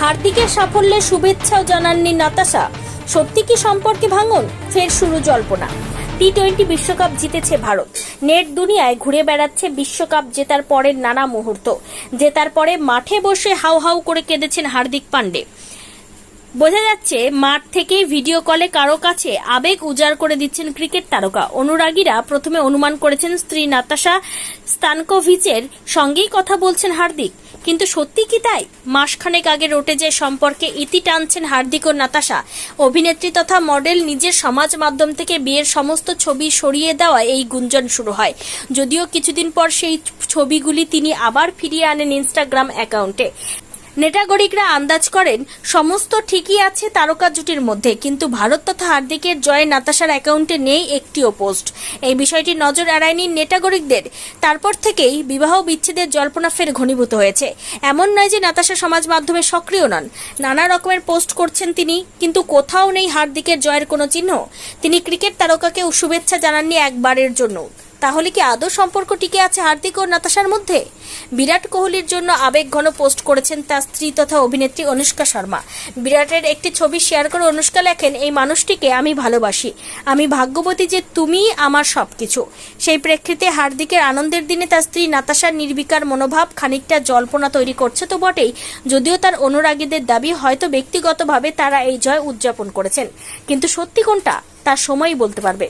হার্দিকের সাফল্যে শুভেচ্ছাও জানাননি নাতাশা। সত্যি কি সম্পর্কে ভাঙন? ফের শুরু জল্পনা। টি টোয়েন্টি বিশ্বকাপ জিতেছে ভারত। নেট দুনিয়ায় ঘুরে বেড়াচ্ছে বিশ্বকাপ জেতার পরের নানা মুহূর্ত। জেতার পরে মাঠে বসে হাউ হাউ করে কেঁদেছেন হার্দিক পান্ডে। বোঝা যাচ্ছে, মাঠ থেকেই ভিডিও কলে কারও কাছে আবেগ উজাড় করে দিচ্ছেন ক্রিকেট তারকা। অনুরাগীরা প্রথমে অনুমান করেছেন স্ত্রী নাতাশা স্তানকোভিচের সঙ্গেই কথা বলছেন হার্দিক। কিন্তু সত্যি কি তাই? মাসখানেক আগে রোটে যে সম্পর্কে ইতি টানছেন হার্দিক ও নাতাশা, অভিনেত্রী তথা মডেল নিজের সমাজ মাধ্যম থেকে বিয়ের সমস্ত ছবি সরিয়ে দেওয়া এই গুঞ্জন শুরু হয়। যদিও কিছুদিন পর সেই ছবিগুলি তিনি আবার ফিরিয়ে আনেন ইনস্টাগ্রাম অ্যাকাউন্টে। নেটাগরিকরা আন্দাজ করেন, সমস্ত ঠিকই আছে তারকা জুটির মধ্যে, কিন্তু ভারত তথা হার্দিকের জয় নাতাশার অ্যাকাউন্টে নেই একটিও পোস্ট। এই বিষয়টি নজর এড়ায়নি নেটাগরিকদের তারপর থেকেই বিবাহ বিচ্ছেদের জল্পনা ফের ঘনীভূত হয়েছে। এমন নয় যে নাতাশা সমাজ মাধ্যমে সক্রিয় নন। নানা রকমের পোস্ট করছেন তিনি, কিন্তু কোথাও নেই হার্দিকের জয়ের কোনো চিহ্ন। তিনি ক্রিকেট তারকাকে শুভেচ্ছা জানাননি একবারের জন্য। তাহলে কি আদৌ সম্পর্ক টিকে আছে হার্দিক ও নাতাশার মধ্যে? বিরাট কোহলির জন্য আবেগ ঘন পোস্ট করেছেন তার স্ত্রী তথা অভিনেত্রী অনুষ্কা শর্মা। বিরাটের একটি ছবি শেয়ার করে অনুষ্কা লেখেন, এই মানুষটিকে আমি ভালোবাসি। আমি ভাগ্যবতী যে তুমি আমার সবকিছু। সেই প্রেক্ষিতে হার্দিকের আনন্দের দিনে তার স্ত্রী নাতাশার নির্বিকার মনোভাব খানিকটা জল্পনা তৈরি করছে তো বটেই। যদিও তার অনুরাগীদের দাবি হয়তো ব্যক্তিগতভাবে তারা এই জয় উদযাপন করেছেন। কিন্তু সত্যি কোনটা? তার সময়ই বলতে পারবে।